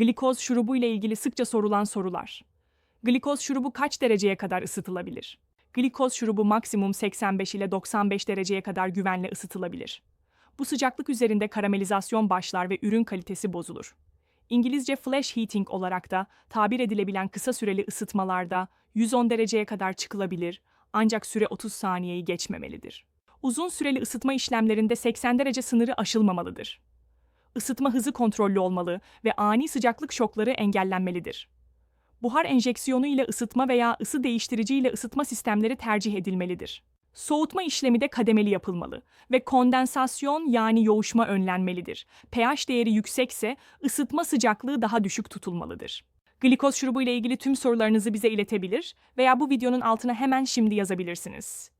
Glikoz şurubu ile ilgili sıkça sorulan sorular. Glikoz şurubu kaç dereceye kadar ısıtılabilir? Glikoz şurubu maksimum 85 ile 95 dereceye kadar güvenle ısıtılabilir. Bu sıcaklık üzerinde karamelizasyon başlar ve ürün kalitesi bozulur. İngilizce flash heating olarak da tabir edilebilen kısa süreli ısıtmalarda 110 dereceye kadar çıkılabilir ancak süre 30 saniyeyi geçmemelidir. Uzun süreli ısıtma işlemlerinde 80 derece sınırı aşılmamalıdır. Isıtma hızı kontrollü olmalı ve ani sıcaklık şokları engellenmelidir. Buhar enjeksiyonu ile ısıtma veya ısı değiştirici ile ısıtma sistemleri tercih edilmelidir. Soğutma işlemi de kademeli yapılmalı ve kondensasyon yani yoğuşma önlenmelidir. pH değeri yüksekse ısıtma sıcaklığı daha düşük tutulmalıdır. Glikoz şurubu ile ilgili tüm sorularınızı bize iletebilir veya bu videonun altına hemen şimdi yazabilirsiniz.